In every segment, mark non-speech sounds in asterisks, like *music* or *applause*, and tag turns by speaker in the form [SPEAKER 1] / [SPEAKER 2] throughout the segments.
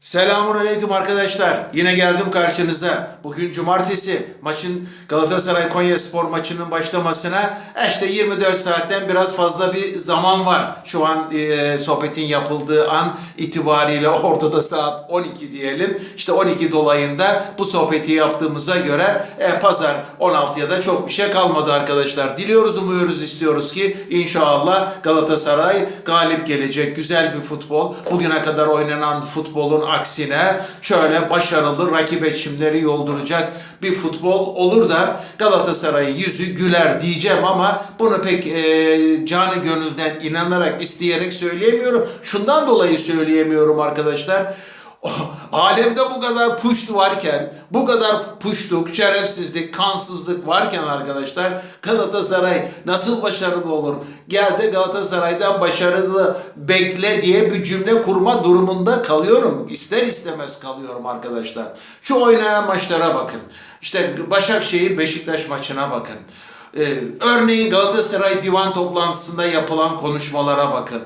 [SPEAKER 1] Selamun aleyküm arkadaşlar. Yine geldim karşınıza. Bugün cumartesi maçın Galatasaray Konya Spor maçının başlamasına işte 24 saatten biraz fazla bir zaman var. Şu an e, sohbetin yapıldığı an itibariyle *laughs* ortada saat 12 diyelim. İşte 12 dolayında bu sohbeti yaptığımıza göre e, pazar 16'ya da çok bir şey kalmadı arkadaşlar. Diliyoruz, umuyoruz, istiyoruz ki inşallah Galatasaray galip gelecek. Güzel bir futbol. Bugüne kadar oynanan futbolun aksine şöyle başarılı rakip çimleri yolduracak bir futbol olur da Galatasaray'ın yüzü güler diyeceğim ama bunu pek e, canı gönülden inanarak isteyerek söyleyemiyorum. Şundan dolayı söyleyemiyorum arkadaşlar. *coughs* Alemde bu kadar puşt varken, bu kadar puştuk, şerefsizlik, kansızlık varken arkadaşlar Galatasaray nasıl başarılı olur? Gel de Galatasaray'dan başarılı bekle diye bir cümle kurma durumunda kalıyorum. İster istemez kalıyorum arkadaşlar. Şu oynanan maçlara bakın. İşte Başakşehir Beşiktaş maçına bakın. Ee, örneğin Galatasaray divan toplantısında yapılan konuşmalara bakın.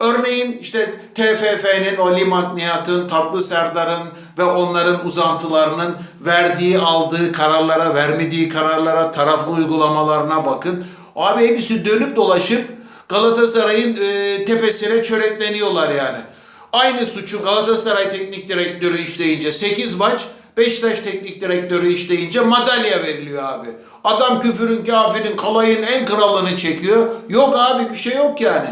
[SPEAKER 1] Örneğin işte TFF'nin, o Limak Nihat'ın, Tatlı Serdar'ın ve onların uzantılarının verdiği, aldığı kararlara, vermediği kararlara, taraflı uygulamalarına bakın. Abi hepsi dönüp dolaşıp Galatasaray'ın e, tepesine çörekleniyorlar yani. Aynı suçu Galatasaray Teknik Direktörü işleyince 8 maç, Beşiktaş Teknik Direktörü işleyince madalya veriliyor abi. Adam küfürün, kafirin, kalayın en kralını çekiyor. Yok abi bir şey yok yani.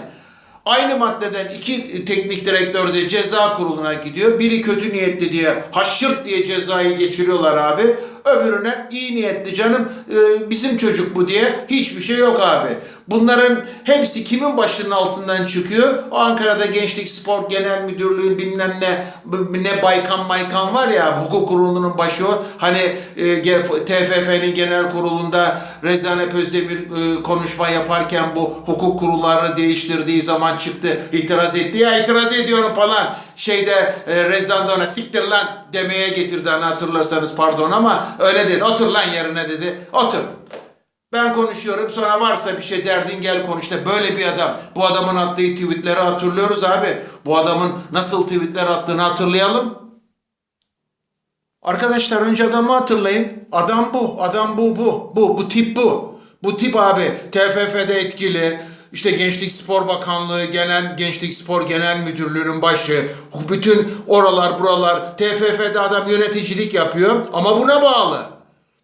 [SPEAKER 1] Aynı maddeden iki teknik direktör de ceza kuruluna gidiyor. Biri kötü niyetli diye haşırt diye cezayı geçiriyorlar abi. Öbürüne iyi niyetli canım e, bizim çocuk bu diye hiçbir şey yok abi. Bunların hepsi kimin başının altından çıkıyor? O Ankara'da Gençlik Spor Genel Müdürlüğü'nün bilmem ne ne Baykan Maykan var ya hukuk kurulunun başı o. Hani e, TFF'nin genel kurulunda Rezane Özdemir e, konuşma yaparken bu hukuk kurullarını değiştirdiği zaman çıktı itiraz etti. Ya itiraz ediyorum falan. Şeyde e, Rezan da ona siktir lan demeye getirdi hani hatırlarsanız pardon ama öyle dedi. Otur lan yerine dedi. Otur. Ben konuşuyorum sonra varsa bir şey derdin gel konuş. İşte böyle bir adam. Bu adamın attığı tweetleri hatırlıyoruz abi. Bu adamın nasıl tweetler attığını hatırlayalım. Arkadaşlar önce adamı hatırlayın. Adam bu, adam bu, bu, bu, bu tip bu. Bu tip abi TFF'de etkili. İşte Gençlik Spor Bakanlığı, Genel Gençlik Spor Genel Müdürlüğü'nün başı, bütün oralar buralar, TFF'de adam yöneticilik yapıyor ama buna bağlı.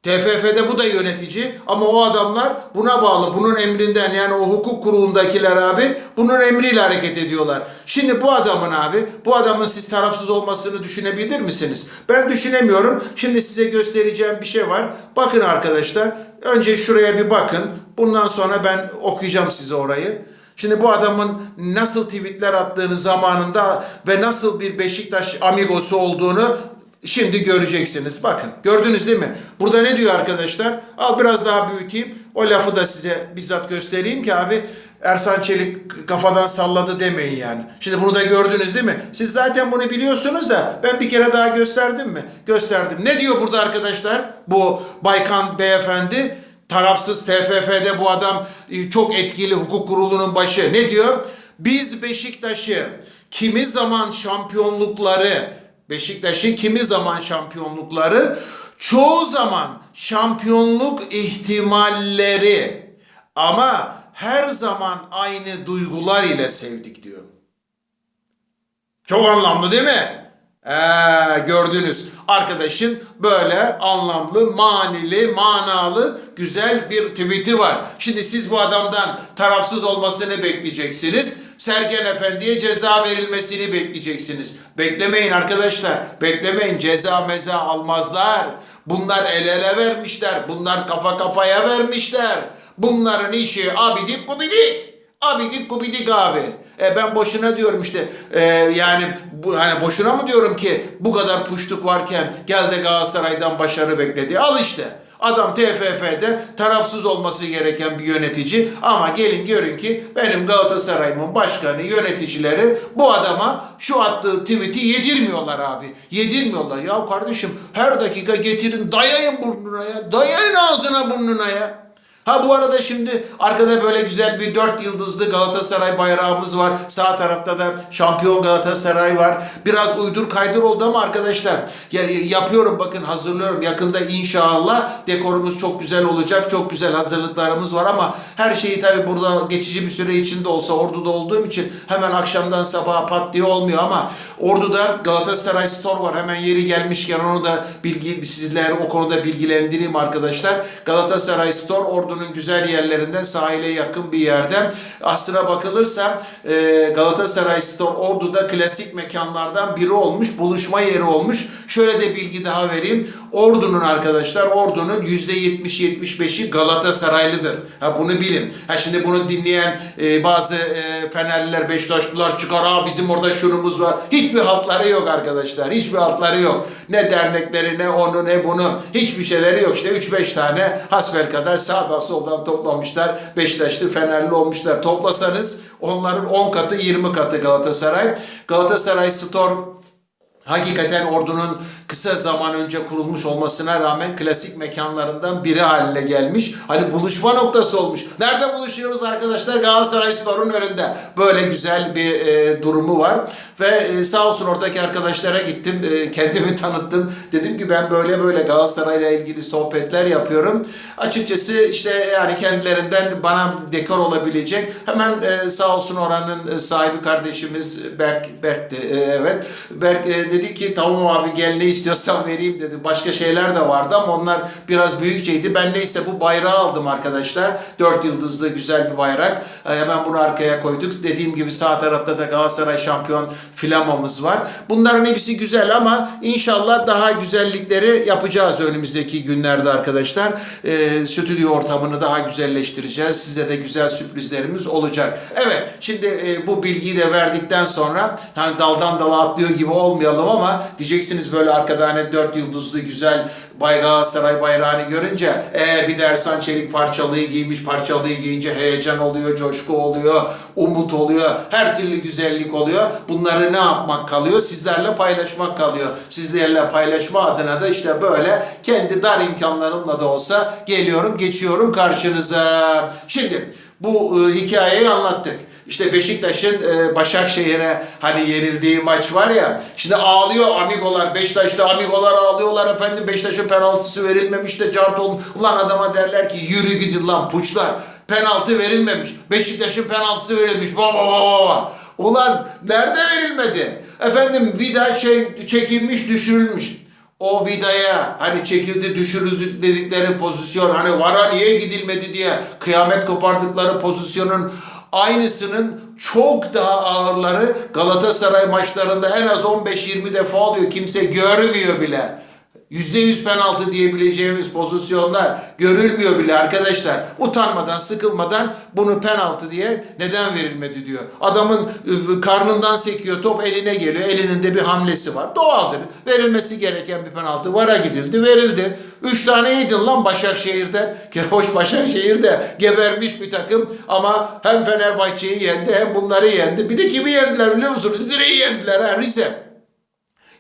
[SPEAKER 1] TFF'de bu da yönetici ama o adamlar buna bağlı. Bunun emrinden yani o hukuk kurulundakiler abi bunun emriyle hareket ediyorlar. Şimdi bu adamın abi bu adamın siz tarafsız olmasını düşünebilir misiniz? Ben düşünemiyorum. Şimdi size göstereceğim bir şey var. Bakın arkadaşlar. Önce şuraya bir bakın. Bundan sonra ben okuyacağım size orayı. Şimdi bu adamın nasıl tweetler attığını zamanında ve nasıl bir Beşiktaş amigosu olduğunu Şimdi göreceksiniz. Bakın gördünüz değil mi? Burada ne diyor arkadaşlar? Al biraz daha büyüteyim. O lafı da size bizzat göstereyim ki abi Ersan Çelik kafadan salladı demeyin yani. Şimdi bunu da gördünüz değil mi? Siz zaten bunu biliyorsunuz da ben bir kere daha gösterdim mi? Gösterdim. Ne diyor burada arkadaşlar? Bu Baykan beyefendi tarafsız TFF'de bu adam e, çok etkili hukuk kurulunun başı. Ne diyor? Biz Beşiktaş'ı kimi zaman şampiyonlukları Beşiktaş'ın kimi zaman şampiyonlukları, çoğu zaman şampiyonluk ihtimalleri ama her zaman aynı duygular ile sevdik diyor. Çok anlamlı değil mi? Ee, gördünüz. Arkadaşın böyle anlamlı, manili, manalı güzel bir tweet'i var. Şimdi siz bu adamdan tarafsız olmasını bekleyeceksiniz. Sergen Efendi'ye ceza verilmesini bekleyeceksiniz. Beklemeyin arkadaşlar. Beklemeyin. Ceza meza almazlar. Bunlar el ele vermişler. Bunlar kafa kafaya vermişler. Bunların işi abidik gubidik. Abidik gubidik abi. E ben boşuna diyorum işte e, yani bu hani boşuna mı diyorum ki bu kadar puştuk varken gel de Galatasaray'dan başarı bekledi. Al işte. Adam TFF'de tarafsız olması gereken bir yönetici ama gelin görün ki benim Galatasaray'ımın başkanı, yöneticileri bu adama şu attığı tweet'i yedirmiyorlar abi. Yedirmiyorlar. Ya kardeşim her dakika getirin dayayın burnuna ya. Dayayın ağzına burnuna ya. Ha bu arada şimdi arkada böyle güzel bir dört yıldızlı Galatasaray bayrağımız var. Sağ tarafta da şampiyon Galatasaray var. Biraz uydur kaydır oldu ama arkadaşlar ya, yapıyorum bakın hazırlıyorum. Yakında inşallah dekorumuz çok güzel olacak. Çok güzel hazırlıklarımız var ama her şeyi tabii burada geçici bir süre içinde olsa orduda olduğum için hemen akşamdan sabaha pat diye olmuyor ama orduda Galatasaray Store var. Hemen yeri gelmişken onu da bilgi sizleri o konuda bilgilendireyim arkadaşlar. Galatasaray Store ordunun güzel yerlerinden sahile yakın bir yerde. Aslına bakılırsa e, Galatasaray Store orduda klasik mekanlardan biri olmuş. Buluşma yeri olmuş. Şöyle de bilgi daha vereyim. Ordunun arkadaşlar ordunun %70-75'i Galatasaraylıdır. Ha bunu bilin. Ha şimdi bunu dinleyen e, bazı e, Fenerliler, Beşiktaşlılar çıkar. Aa bizim orada şunumuz var. Hiçbir haltları yok arkadaşlar. Hiçbir haltları yok. Ne dernekleri ne onu ne bunu. Hiçbir şeyleri yok. İşte 3-5 tane hasbel kadar sağdan soldan toplamışlar. Beşiktaşlı Fenerli olmuşlar. Toplasanız onların 10 katı 20 katı Galatasaray. Galatasaray Store hakikaten ordunun kısa zaman önce kurulmuş olmasına rağmen klasik mekanlarından biri haline gelmiş. Hani buluşma noktası olmuş. Nerede buluşuyoruz arkadaşlar? Galatasaray Store'un önünde. Böyle güzel bir e, durumu var. Ve e, sağ olsun oradaki arkadaşlara gittim. E, kendimi *laughs* tanıttım. Dedim ki ben böyle böyle Galatasaray'la ilgili sohbetler yapıyorum. Açıkçası işte yani kendilerinden bana dekor olabilecek. Hemen e, sağ olsun oranın sahibi kardeşimiz Berk, Berk'ti. E, evet. Berk dedi ki tamam abi gel ne istiyorsan vereyim dedi. Başka şeyler de vardı ama onlar biraz büyükçeydi. Ben neyse bu bayrağı aldım arkadaşlar. Dört yıldızlı güzel bir bayrak. Hemen bunu arkaya koyduk. Dediğim gibi sağ tarafta da Galatasaray şampiyon flamamız var. Bunların hepsi güzel ama inşallah daha güzellikleri yapacağız önümüzdeki günlerde arkadaşlar. E, stüdyo ortamını daha güzelleştireceğiz. Size de güzel sürprizlerimiz olacak. Evet şimdi e, bu bilgiyi de verdikten sonra hani daldan dala atlıyor gibi olmayalım ama diyeceksiniz böyle arkada hani dört yıldızlı güzel Bay Galatasaray bayrağını görünce e, bir de Ersan Çelik parçalıyı giymiş parçalıyı giyince heyecan oluyor, coşku oluyor, umut oluyor, her türlü güzellik oluyor. Bunları ne yapmak kalıyor? Sizlerle paylaşmak kalıyor. Sizlerle paylaşma adına da işte böyle kendi dar imkanlarımla da olsa geliyorum, geçiyorum karşınıza. Şimdi bu e, hikayeyi anlattık. İşte Beşiktaş'ın e, Başakşehir'e hani yenildiği maç var ya. Şimdi ağlıyor amigolar. Beşiktaş'ta amigolar ağlıyorlar efendim. Beşiktaş'ın penaltısı verilmemiş de cart olmuş. Ulan adama derler ki yürü gidin lan puçlar. Penaltı verilmemiş. Beşiktaş'ın penaltısı verilmiş. Baba baba baba. Ulan nerede verilmedi? Efendim vida şey çekilmiş düşürülmüş o vidaya hani çekildi düşürüldü dedikleri pozisyon hani vara niye gidilmedi diye kıyamet kopardıkları pozisyonun aynısının çok daha ağırları Galatasaray maçlarında en az 15-20 defa oluyor. Kimse görmüyor bile. %100 penaltı diyebileceğimiz pozisyonlar görülmüyor bile arkadaşlar. Utanmadan, sıkılmadan bunu penaltı diye neden verilmedi diyor. Adamın ıı, karnından sekiyor, top eline geliyor. Elinin de bir hamlesi var. Doğaldır. Verilmesi gereken bir penaltı. Vara gidildi, verildi. Üç tane yedin lan Başakşehir'den. *laughs* Hoş Başakşehir'de gebermiş bir takım ama hem Fenerbahçe'yi yendi hem bunları yendi. Bir de kimi yendiler biliyor musunuz? Zire'yi yendiler ha Rize.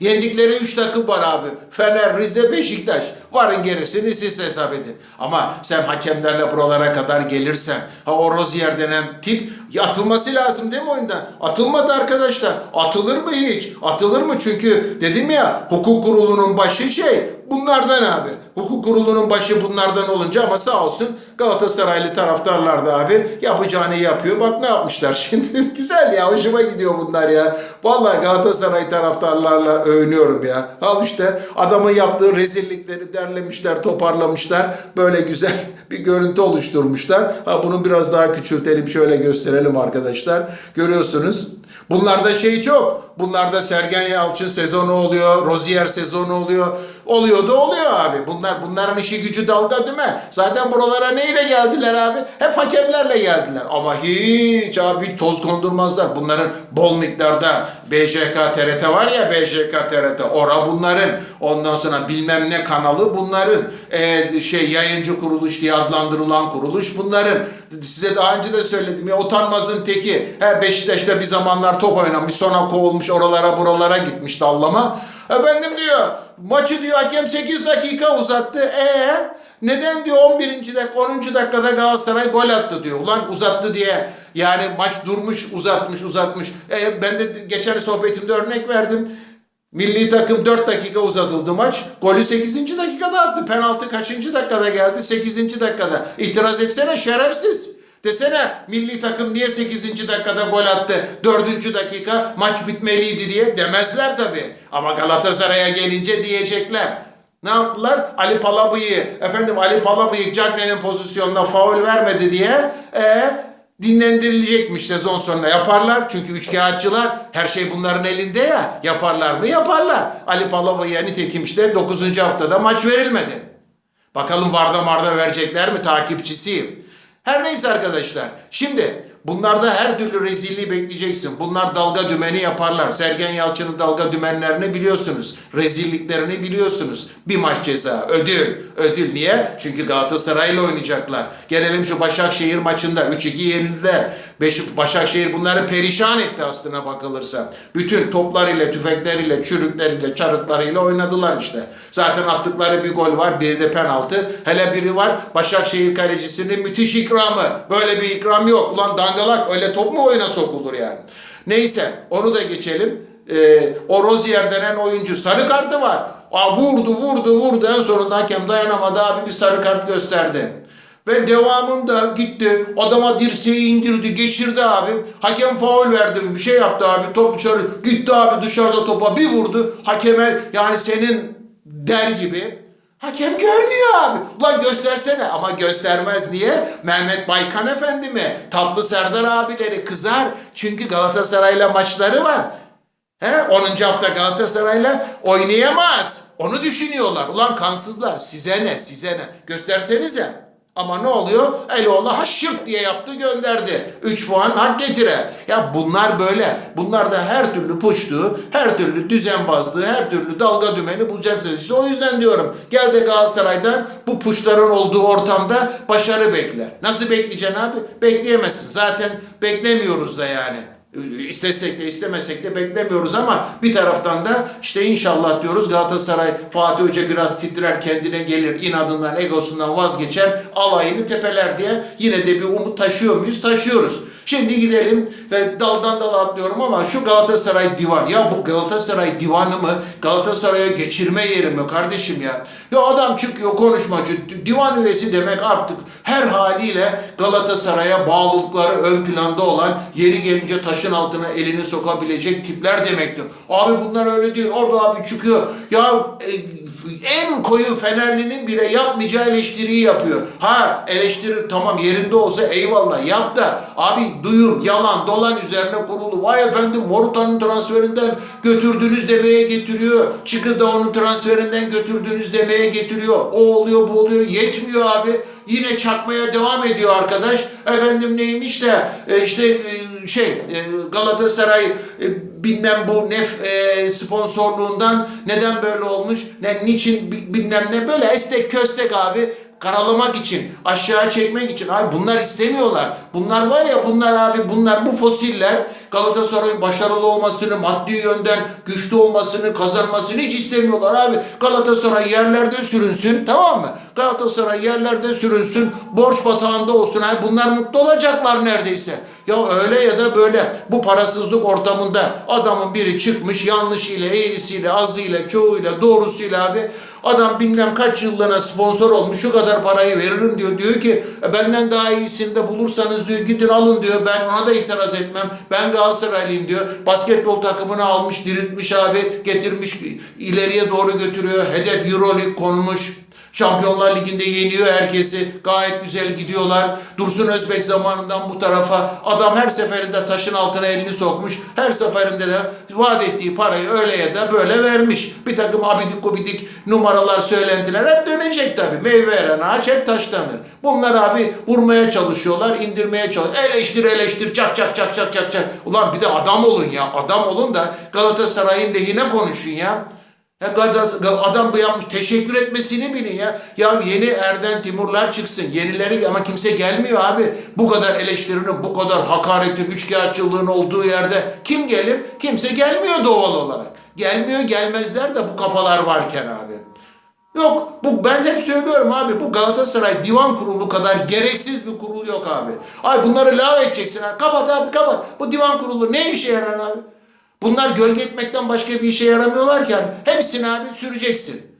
[SPEAKER 1] Yendikleri 3 takım var abi. Fener, Rize, Beşiktaş. Varın gerisini siz hesap edin. Ama sen hakemlerle buralara kadar gelirsen, ha o Rozier denen tip atılması lazım değil mi oyundan? Atılmadı arkadaşlar. Atılır mı hiç? Atılır mı? Çünkü dedim ya hukuk kurulunun başı şey bunlardan abi. Hukuk kurulunun başı bunlardan olunca ama sağ olsun Galatasaraylı taraftarlar da abi yapacağını yapıyor. Bak ne yapmışlar *laughs* şimdi. Güzel ya hoşuma gidiyor bunlar ya. Vallahi Galatasaray taraftarlarla övünüyorum ya. Al işte adamın yaptığı rezillikleri derlemişler, toparlamışlar. Böyle güzel *laughs* bir görüntü oluşturmuşlar. Ha bunu biraz daha küçültelim şöyle gösterelim arkadaşlar. Görüyorsunuz. Bunlarda şey çok. Bunlarda Sergen Yalçın sezonu oluyor, Rozier sezonu oluyor. Oluyor da oluyor abi. Bunlar bunların işi gücü dalga değil mi? Zaten buralara neyle geldiler abi? Hep hakemlerle geldiler. Ama hiç abi toz kondurmazlar. Bunların bol miktarda BJK TRT var ya BJK TRT. Ora bunların. Ondan sonra bilmem ne kanalı bunların. Ee, şey yayıncı kuruluş diye adlandırılan kuruluş bunların. Size daha önce de söyledim ya utanmazın teki. He Beşiktaş'ta bir zamanlar top oynamış sonra kovulmuş oralara buralara gitmiş dallama. Efendim diyor maçı diyor hakem 8 dakika uzattı. E Neden diyor 11. dakika 10. dakikada Galatasaray gol attı diyor. Ulan uzattı diye yani maç durmuş uzatmış uzatmış. E, ben de geçen sohbetimde örnek verdim. Milli takım 4 dakika uzatıldı maç. Golü 8. dakikada attı. Penaltı kaçıncı dakikada geldi? 8. dakikada. İtiraz etsene şerefsiz. Desene milli takım niye 8. dakikada gol attı? 4. dakika maç bitmeliydi diye demezler tabii. Ama Galatasaray'a gelince diyecekler. Ne yaptılar? Ali Palabıyık, efendim Ali Palabıyık Cagney'in pozisyonuna faul vermedi diye e, dinlendirilecekmiş sezon sonunda yaparlar. Çünkü üçkağıtçılar her şey bunların elinde ya. Yaparlar mı? Yaparlar. Ali Palabıyık'a nitekim işte 9. haftada maç verilmedi. Bakalım Varda Marda verecekler mi takipçisiyim. Her neyse arkadaşlar. Şimdi bunlarda her türlü rezilliği bekleyeceksin. Bunlar dalga dümeni yaparlar. Sergen Yalçın'ın dalga dümenlerini biliyorsunuz. Rezilliklerini biliyorsunuz. Bir maç ceza, ödül. Ödül niye? Çünkü Galatasaray'la oynayacaklar. Gelelim şu Başakşehir maçında 3-2 yenildiler. Başakşehir bunları perişan etti aslına bakılırsa. Bütün toplarıyla, tüfekleriyle, çürükleriyle, çarıklarıyla oynadılar işte. Zaten attıkları bir gol var, biri de penaltı. Hele biri var Başakşehir kalecisinin müthiş ikramı. Böyle bir ikram yok. Ulan dangalak öyle top mu oyuna sokulur yani? Neyse onu da geçelim. Ee, o Rozier denen oyuncu sarı kartı var. Aa, vurdu vurdu vurdu en sonunda hakem dayanamadı abi bir sarı kart gösterdi. Ve devamında gitti adama dirseği indirdi geçirdi abi. Hakem faul verdi bir şey yaptı abi top dışarı gitti abi dışarıda topa bir vurdu. Hakeme yani senin der gibi Hakem görmüyor abi. Ulan göstersene ama göstermez niye? Mehmet Baykan Efendi mi? Tatlı Serdar abileri kızar. Çünkü Galatasaray'la maçları var. He? 10. hafta Galatasaray'la oynayamaz. Onu düşünüyorlar. Ulan kansızlar size ne size ne? Göstersenize. Ama ne oluyor? Eloğlu haşırt diye yaptı gönderdi. 3 puan hak getire. Ya bunlar böyle. Bunlar da her türlü puştuğu, her türlü düzenbazlığı, her türlü dalga dümeni bulacaksınız. İşte o yüzden diyorum. Gel de Galatasaray'dan bu puşların olduğu ortamda başarı bekle. Nasıl bekleyeceksin abi? Bekleyemezsin. Zaten beklemiyoruz da yani. İstesek de istemesek de beklemiyoruz ama bir taraftan da işte inşallah diyoruz Galatasaray Fatih Hoca biraz titrer kendine gelir inadından egosundan vazgeçer alayını tepeler diye yine de bir umut taşıyor muyuz? Taşıyoruz. Şimdi gidelim ve daldan dala atlıyorum ama şu Galatasaray divan ya bu Galatasaray divanı mı Galatasaray'a geçirme yeri mi kardeşim ya? Ya adam çıkıyor konuşmacı divan üyesi demek artık her haliyle Galatasaray'a bağlılıkları ön planda olan yeri gelince taşın altına elini sokabilecek tipler demektir. Abi bunlar öyle değil. Orada abi çıkıyor. Ya e, en koyu Fenerlinin bile yapmayacağı eleştiriyi yapıyor. Ha eleştiri tamam yerinde olsa eyvallah yap da abi duyum yalan dolan üzerine kurulu. Vay efendim Morutan'ın transferinden götürdünüz demeye getiriyor. Çıkı da onun transferinden götürdünüz demeye getiriyor. O oluyor bu oluyor. Yetmiyor abi. Yine çakmaya devam ediyor arkadaş. Efendim neymiş de e, işte e, şey e, Galatasaray bilmem bu nef e, sponsorluğundan neden böyle olmuş ne niçin bi- bilmem ne böyle estek köstek abi karalamak için aşağı çekmek için abi bunlar istemiyorlar. Bunlar var ya bunlar abi bunlar bu fosiller Galatasaray'ın başarılı olmasını, maddi yönden güçlü olmasını, kazanmasını hiç istemiyorlar abi. Galatasaray yerlerde sürünsün tamam mı? Galatasaray yerlerde sürünsün, borç batağında olsun. Abi bunlar mutlu olacaklar neredeyse. Ya öyle ya da böyle bu parasızlık ortamında adamın biri çıkmış yanlışıyla, eğrisiyle, azıyla, çoğuyla, doğrusuyla abi adam bilmem kaç yıllığına sponsor olmuş şu kadar parayı veririm diyor. Diyor ki "E, benden daha iyisini de bulursanız diyor gidin alın diyor. Ben ona da itiraz etmem. Ben Galatasaraylıyım diyor. Basketbol takımını almış, diriltmiş abi, getirmiş ileriye doğru götürüyor. Hedef Euroleague konmuş. Şampiyonlar Ligi'nde yeniyor herkesi. Gayet güzel gidiyorlar. Dursun Özbek zamanından bu tarafa adam her seferinde taşın altına elini sokmuş. Her seferinde de vaat ettiği parayı öyle ya da böyle vermiş. Bir takım abidik gubidik numaralar, söylentiler hep dönecek tabii. Meyve veren ağaç hep taşlanır. Bunlar abi vurmaya çalışıyorlar, indirmeye çalışıyorlar. Eleştir eleştir, çak çak çak çak çak çak. Ulan bir de adam olun ya. Adam olun da Galatasaray'ın lehine konuşun ya. Adam bu yapmış teşekkür etmesini bilin ya. Ya yeni Erden Timurlar çıksın. Yenileri ama kimse gelmiyor abi. Bu kadar eleştirinin, bu kadar hakaretin, üçkağıtçılığın olduğu yerde kim gelir? Kimse gelmiyor doğal olarak. Gelmiyor gelmezler de bu kafalar varken abi. Yok bu ben hep söylüyorum abi bu Galatasaray divan kurulu kadar gereksiz bir kurul yok abi. Ay bunları lav edeceksin abi. Kapat abi kapat. Bu divan kurulu ne işe yarar abi? Bunlar gölge etmekten başka bir işe yaramıyorlar ki abi. Hepsini abi süreceksin.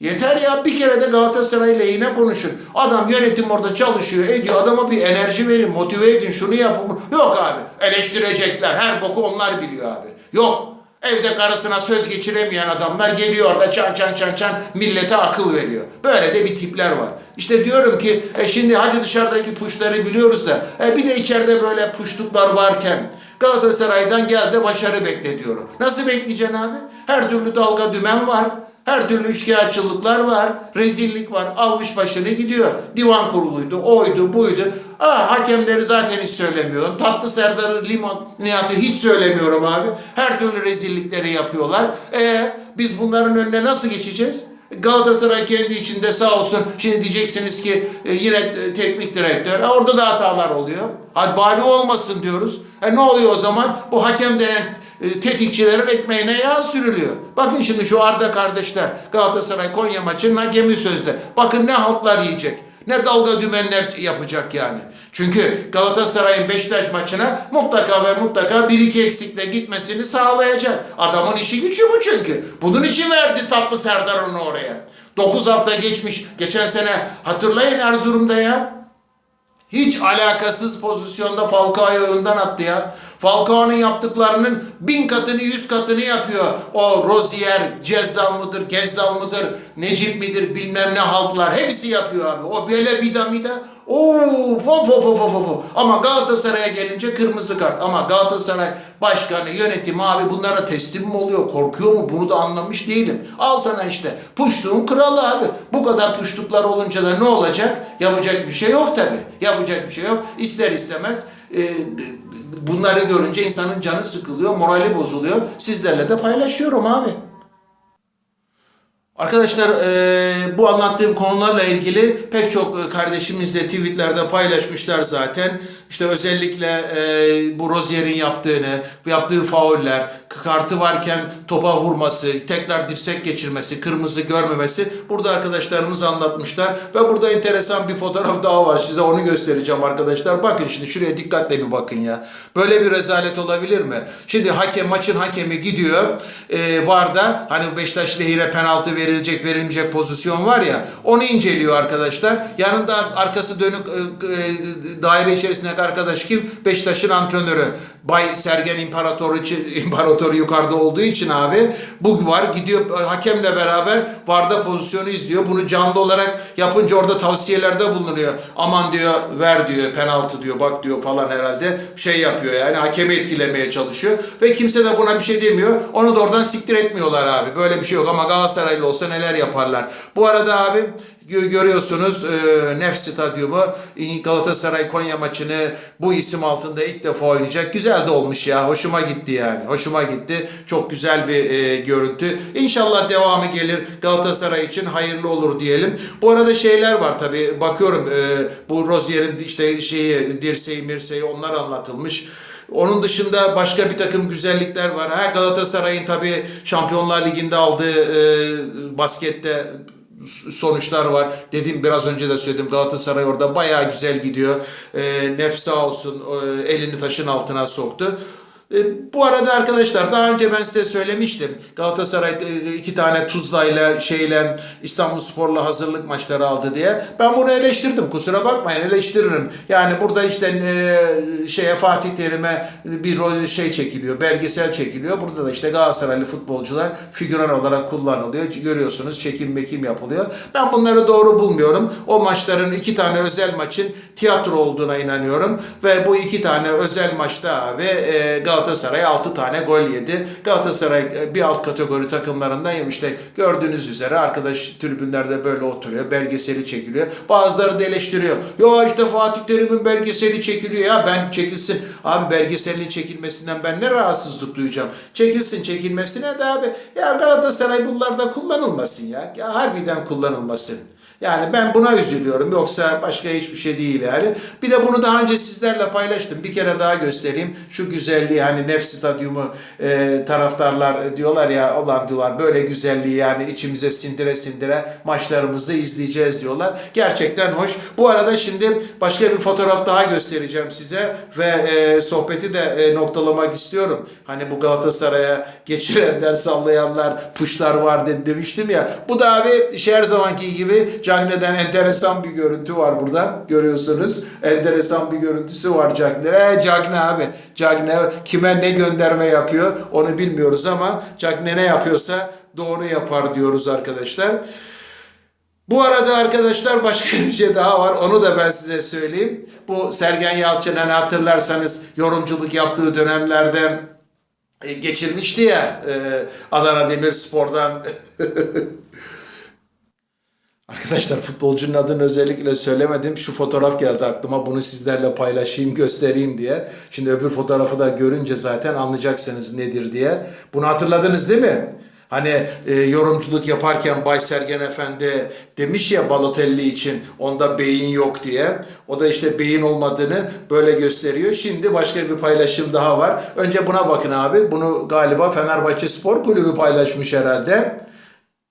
[SPEAKER 1] Yeter ya bir kere de Galatasaray lehine konuşun. Adam yönetim orada çalışıyor ediyor. Adama bir enerji verin motive edin şunu yapın. Yok abi eleştirecekler her boku onlar biliyor abi. Yok. Evde karısına söz geçiremeyen adamlar geliyor orada çan çan çan çan millete akıl veriyor. Böyle de bir tipler var. İşte diyorum ki e şimdi hadi dışarıdaki puşları biliyoruz da e bir de içeride böyle puşluklar varken Galatasaray'dan gel de başarı bekle diyorum. Nasıl bekleyeceksin abi? Her türlü dalga dümen var. Her türlü üçkağıtçılıklar var, rezillik var, almış başını gidiyor. Divan kuruluydu, oydu, buydu. Aa, hakemleri zaten hiç söylemiyorum. Tatlı Serdar'ı, Limon, Nihat'ı hiç söylemiyorum abi. Her türlü rezillikleri yapıyorlar. E biz bunların önüne nasıl geçeceğiz? Galatasaray kendi içinde sağ olsun. Şimdi diyeceksiniz ki e, yine e, teknik direktör. E, orada da hatalar oluyor. Hadi bari olmasın diyoruz. E ne oluyor o zaman? Bu hakem denen tetikçilerin ekmeğine yağ sürülüyor. Bakın şimdi şu Arda kardeşler Galatasaray Konya maçının hakemi sözde. Bakın ne haltlar yiyecek. Ne dalga dümenler yapacak yani. Çünkü Galatasaray'ın Beşiktaş maçına mutlaka ve mutlaka bir iki eksikle gitmesini sağlayacak. Adamın işi gücü bu çünkü. Bunun için verdi Tatlı Serdar onu oraya. 9 hafta geçmiş. Geçen sene hatırlayın Erzurum'da ya. Hiç alakasız pozisyonda Falcao'yu önden attı ya. Falcao'nun yaptıklarının bin katını yüz katını yapıyor. O Rozier, Cezzal mıdır, Gezzal mıdır, Necip midir bilmem ne haltlar hepsi yapıyor abi. O böyle vida mida. Fo fo fo fo fo. Ama Galatasaray'a gelince kırmızı kart. Ama Galatasaray başkanı, yönetimi abi bunlara teslim mi oluyor? Korkuyor mu? Bunu da anlamış değilim. Al sana işte. Puştuğun kralı abi. Bu kadar puştuklar olunca da ne olacak? Yapacak bir şey yok tabi. Yapacak bir şey yok. İster istemez e, bunları görünce insanın canı sıkılıyor, morali bozuluyor. Sizlerle de paylaşıyorum abi. Arkadaşlar e, bu anlattığım konularla ilgili pek çok e, kardeşimiz de tweetlerde paylaşmışlar zaten. İşte özellikle e, bu Rozier'in yaptığını, yaptığı fauller, kartı varken topa vurması, tekrar dirsek geçirmesi, kırmızı görmemesi burada arkadaşlarımız anlatmışlar. Ve burada enteresan bir fotoğraf daha var. Size onu göstereceğim arkadaşlar. Bakın şimdi şuraya dikkatle bir bakın ya. Böyle bir rezalet olabilir mi? Şimdi hakem maçın hakemi gidiyor. E, VAR'da hani Beşiktaş lehine penaltı verilecek verilmeyecek pozisyon var ya onu inceliyor arkadaşlar. Yanında arkası dönük e, e, daire arkadaş kim? Beşiktaş'ın antrenörü. Bay Sergen İmparatoru, *laughs* İmparatoru yukarıda olduğu için abi bu var gidiyor e, hakemle beraber VAR'da pozisyonu izliyor. Bunu canlı olarak yapınca orada tavsiyelerde bulunuyor. Aman diyor ver diyor penaltı diyor bak diyor falan herhalde şey yapıyor yani hakemi etkilemeye çalışıyor. Ve kimse de buna bir şey demiyor. Onu da oradan siktir etmiyorlar abi. Böyle bir şey yok ama Galatasaraylı olsa neler yaparlar. Bu arada abi görüyorsunuz e, Nef Stadyumu Galatasaray Konya maçını bu isim altında ilk defa oynayacak. Güzel de olmuş ya. Hoşuma gitti yani. Hoşuma gitti. Çok güzel bir e, görüntü. İnşallah devamı gelir. Galatasaray için hayırlı olur diyelim. Bu arada şeyler var tabii. Bakıyorum e, bu Rozier'in işte şeyi dirseği mirseği onlar anlatılmış. Onun dışında başka bir takım güzellikler var. Ha Galatasaray'ın tabii Şampiyonlar Ligi'nde aldığı e, baskette sonuçlar var. Dedim biraz önce de söyledim Galatasaray orada bayağı güzel gidiyor. E, nef sağ olsun e, elini taşın altına soktu. E, bu arada arkadaşlar daha önce ben size söylemiştim. Galatasaray e, iki tane Tuzla'yla şeyle İstanbulspor'la hazırlık maçları aldı diye. Ben bunu eleştirdim. Kusura bakmayın eleştiririm. Yani burada işte e, şeye Fatih Terim'e bir rol şey çekiliyor. Belgesel çekiliyor. Burada da işte Galatasaraylı futbolcular figüran olarak kullanılıyor. Görüyorsunuz çekim mekim yapılıyor. Ben bunları doğru bulmuyorum. O maçların iki tane özel maçın tiyatro olduğuna inanıyorum. Ve bu iki tane özel maçta abi e, Galatasaray 6 tane gol yedi. Galatasaray e, bir alt kategori takımlarından yemiş. İşte gördüğünüz üzere arkadaş tribünlerde böyle oturuyor. Belgeseli çekiliyor. Bazıları da eleştiriyor. Ya işte Fatih Terim'in belgeseli çekiliyor ya ben çekilsin. Abi belgeselinin çekilmesinden ben ne rahatsızlık duyacağım. Çekilsin çekilmesine de abi. Ya Galatasaray bunlarda kullanılmasın ya. Ya harbiden kullanılmasın. Yani ben buna üzülüyorum. Yoksa başka hiçbir şey değil yani. Bir de bunu daha önce sizlerle paylaştım. Bir kere daha göstereyim. Şu güzelliği hani Nef Stadyumu e, taraftarlar diyorlar ya olan diyorlar böyle güzelliği yani içimize sindire sindire maçlarımızı izleyeceğiz diyorlar. Gerçekten hoş. Bu arada şimdi başka bir fotoğraf daha göstereceğim size ve e, sohbeti de e, noktalamak istiyorum. Hani bu Galatasaray'a geçirenler, sallayanlar, puşlar var dedi demiştim ya. Bu da abi işte her zamanki gibi Cagne'den enteresan bir görüntü var burada. Görüyorsunuz. Enteresan bir görüntüsü var Cagne. E, Cagne abi. Cagne kime ne gönderme yapıyor onu bilmiyoruz ama Cagne ne yapıyorsa doğru yapar diyoruz arkadaşlar. Bu arada arkadaşlar başka bir şey daha var. Onu da ben size söyleyeyim. Bu Sergen Yalçın hani hatırlarsanız yorumculuk yaptığı dönemlerde e, geçirmişti ya e, Adana Demirspor'dan *laughs* Arkadaşlar futbolcunun adını özellikle söylemedim. Şu fotoğraf geldi aklıma. Bunu sizlerle paylaşayım, göstereyim diye. Şimdi öbür fotoğrafı da görünce zaten anlayacaksınız nedir diye. Bunu hatırladınız değil mi? Hani e, yorumculuk yaparken Bay Sergen Efendi demiş ya Balotelli için onda beyin yok diye. O da işte beyin olmadığını böyle gösteriyor. Şimdi başka bir paylaşım daha var. Önce buna bakın abi. Bunu galiba Fenerbahçe Spor Kulübü paylaşmış herhalde.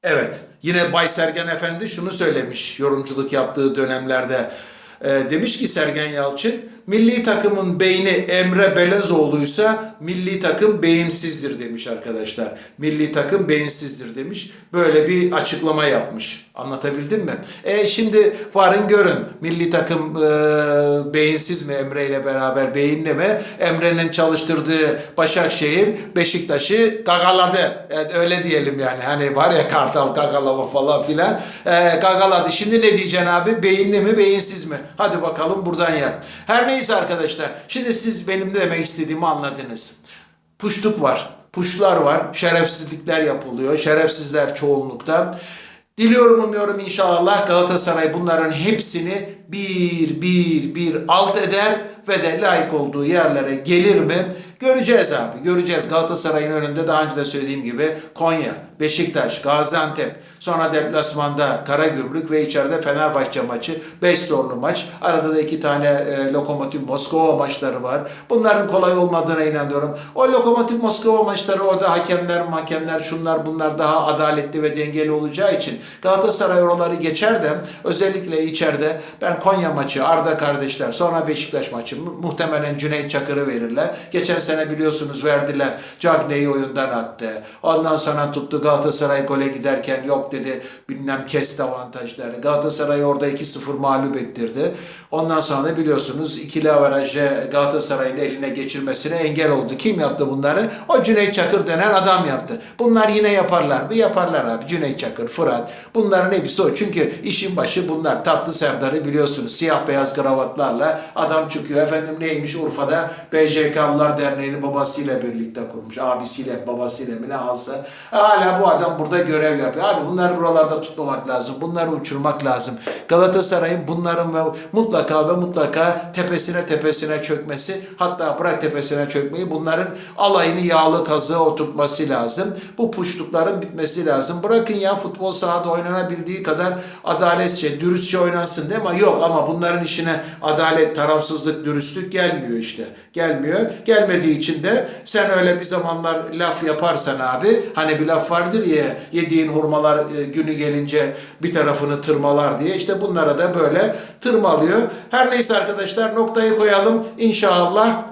[SPEAKER 1] Evet. Yine Bay Sergen Efendi şunu söylemiş yorumculuk yaptığı dönemlerde. Ee, demiş ki Sergen Yalçın, milli takımın beyni Emre Belezoğlu'ysa milli takım beyinsizdir demiş arkadaşlar. Milli takım beyinsizdir demiş. Böyle bir açıklama yapmış. Anlatabildim mi? E şimdi varın görün. Milli takım e, beyinsiz mi Emre ile beraber beyinli mi? Emre'nin çalıştırdığı Başakşehir Beşiktaş'ı gagaladı. Evet, öyle diyelim yani. Hani var ya kartal gagalama falan filan. E, gagaladı. Şimdi ne diyeceksin abi? Beyinli mi beyinsiz mi? Hadi bakalım buradan yap. Her neyse arkadaşlar. Şimdi siz benim de demek istediğimi anladınız. Puşluk var. Puşlar var. Şerefsizlikler yapılıyor. Şerefsizler çoğunlukta. Diliyorum umuyorum inşallah Galatasaray bunların hepsini bir bir bir alt eder ve de layık olduğu yerlere gelir mi? Göreceğiz abi göreceğiz. Galatasaray'ın önünde daha önce de söylediğim gibi Konya, Beşiktaş, Gaziantep, sonra deplasmanda Karagümrük ve içeride Fenerbahçe maçı. 5 zorlu maç. Arada da iki tane e, Lokomotiv Moskova maçları var. Bunların kolay olmadığına inanıyorum. O Lokomotiv Moskova maçları orada hakemler, hakemler, şunlar bunlar daha adaletli ve dengeli olacağı için Galatasaray oraları geçer de özellikle içeride ben Konya maçı, Arda kardeşler, sonra Beşiktaş maçı mu- muhtemelen Cüneyt Çakır'ı verirler. Geçen sene biliyorsunuz verdiler. Cagney'i oyundan attı. Ondan sonra tuttu Galatasaray gole giderken yok dedi bilmem kesti avantajları. Galatasaray orada 2-0 mağlup ettirdi. Ondan sonra biliyorsunuz ikili avarajı Galatasaray'ın eline geçirmesine engel oldu. Kim yaptı bunları? O Cüneyt Çakır denen adam yaptı. Bunlar yine yaparlar mı? Yaparlar abi. Cüneyt Çakır, Fırat. Bunların hepsi o. Çünkü işin başı bunlar. Tatlı Serdar'ı biliyorsunuz. Siyah beyaz kravatlarla adam çıkıyor. Efendim neymiş Urfa'da BJK'lılar Derneği'ni babasıyla birlikte kurmuş. Abisiyle, babasıyla mı ne alsa. Hala bu adam burada görev yapıyor. Abi bunları buralarda tutmamak lazım. Bunları uçurmak lazım. Galatasaray'ın bunların ve mutlaka ve mutlaka tepesine tepesine çökmesi hatta bırak tepesine çökmeyi bunların alayını yağlı kazığa oturtması lazım. Bu puşlukların bitmesi lazım. Bırakın ya futbol sahada oynanabildiği kadar adaletçe, dürüstçe oynansın değil mi? Yok ama bunların işine adalet, tarafsızlık, dürüstlük gelmiyor işte. Gelmiyor. Gelmediği için de sen öyle bir zamanlar laf yaparsan abi hani bir laf vardır ya yediğin hurmalar e, günü gelince bir tarafını tırmalar diye işte bunlara da böyle tırmalıyor. Her neyse arkadaşlar noktayı koyalım. İnşallah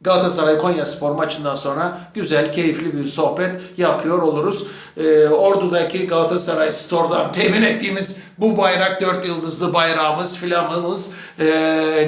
[SPEAKER 1] Galatasaray Konya Spor maçından sonra güzel, keyifli bir sohbet yapıyor oluruz. Ee, Ordu'daki Galatasaray Store'dan temin ettiğimiz bu bayrak dört yıldızlı bayrağımız, filanımız e,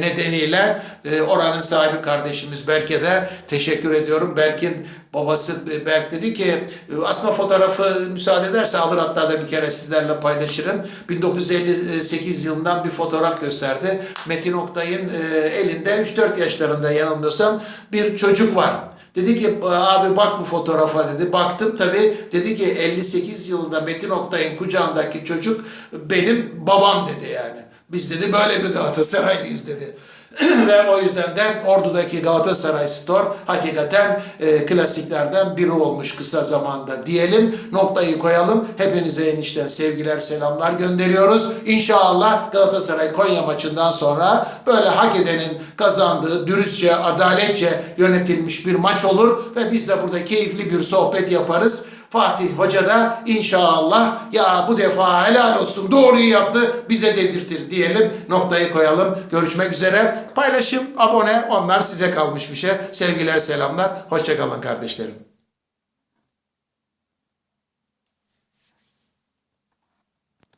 [SPEAKER 1] nedeniyle e, oranın sahibi kardeşimiz Berk'e de teşekkür ediyorum. Berk'in babası e, Berk dedi ki e, aslında fotoğrafı müsaade ederse alır hatta da bir kere sizlerle paylaşırım. 1958 yılından bir fotoğraf gösterdi. Metin Oktay'ın e, elinde 3-4 yaşlarında yanılmıyorsam bir çocuk var. Dedi ki abi bak bu fotoğrafa dedi. Baktım tabi dedi ki 58 yılında Metin Oktay'ın kucağındaki çocuk benim babam dedi yani. Biz dedi böyle bir Galatasaraylıyız dedi. Ve o yüzden de Ordu'daki Galatasaray Store hakikaten e, klasiklerden biri olmuş kısa zamanda diyelim. Noktayı koyalım. Hepinize enişten sevgiler selamlar gönderiyoruz. İnşallah Galatasaray Konya maçından sonra böyle hak edenin kazandığı dürüstçe, adaletçe yönetilmiş bir maç olur ve biz de burada keyifli bir sohbet yaparız. Fatih Hoca da inşallah ya bu defa helal olsun doğruyu yaptı bize dedirtir diyelim noktayı koyalım. Görüşmek üzere. Paylaşım, abone onlar size kalmış bir şey. Sevgiler selamlar. Hoşçakalın kardeşlerim.